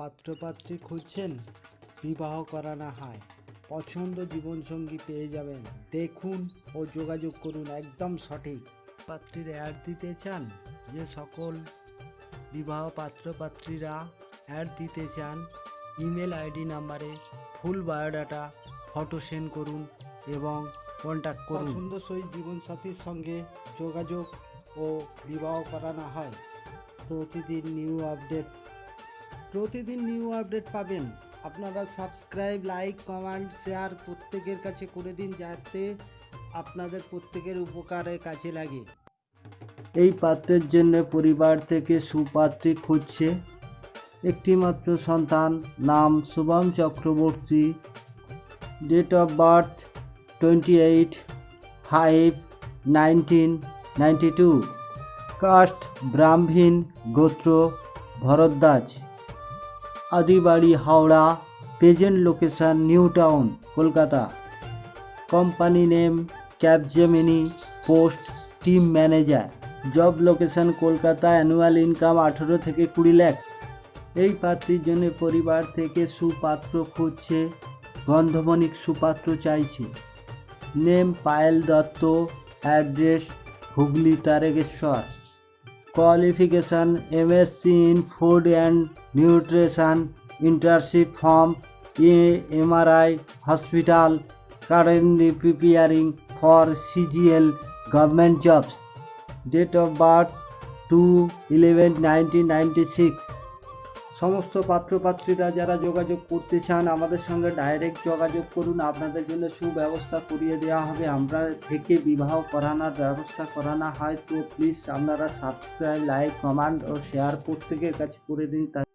পাত্রপাত্রী খুঁজছেন বিবাহ করানো হয় পছন্দ জীবনসঙ্গী পেয়ে যাবেন দেখুন ও যোগাযোগ করুন একদম সঠিক পাত্রীর অ্যাড দিতে চান যে সকল বিবাহ পাত্রপাত্রীরা অ্যাড দিতে চান ইমেল আইডি নাম্বারে ফুল বায়োডাটা ফটো সেন্ড করুন এবং কন্ট্যাক্ট করুন পছন্দসই জীবনসাথীর সঙ্গে যোগাযোগ ও বিবাহ করানো হয় প্রতিদিন নিউ আপডেট প্রতিদিন নিউ আপডেট পাবেন আপনারা সাবস্ক্রাইব লাইক কমেন্ট শেয়ার প্রত্যেকের কাছে করে দিন যাতে আপনাদের প্রত্যেকের উপকারে কাছে লাগে এই পাত্রের জন্য পরিবার থেকে সুপাত্রী খুঁজছে একটিমাত্র সন্তান নাম Shubham Chakraborty date of birth twenty eight five nineteen ninety two caste Brahmin গোত্র Bharadwaj আদিবাড়ি Howrah present location new town Kolkata company name Capgemini post team manager job location Kolkata annual income আঠেরো থেকে কুড়ি লাখ এই পাত্রীর জন্য পরিবার থেকে সুপাত্র খুঁজছে গন্ধমণিক সুপাত্র চাইছে name Payel Dutta address Hooghly Tarakeswar Qualification MSc in Food and Nutrition, internship from MRI Hospital, currently preparing for CGL government jobs. Date of birth 2/11/1996. সমস্ত পাত্রপাত্রীরা যারা যোগাযোগ করতে চান আমাদের সঙ্গে ডাইরেক্ট যোগাযোগ করুন আপনাদের জন্য সুব্যবস্থা করিয়ে দেওয়া হবে আমরা থেকে বিবাহ করানোর ব্যবস্থা করানো হয় তো প্লিজ আপনারা সাবস্ক্রাইব লাইক কমেন্ট ও শেয়ার প্রত্যেকের কাছে করে দিন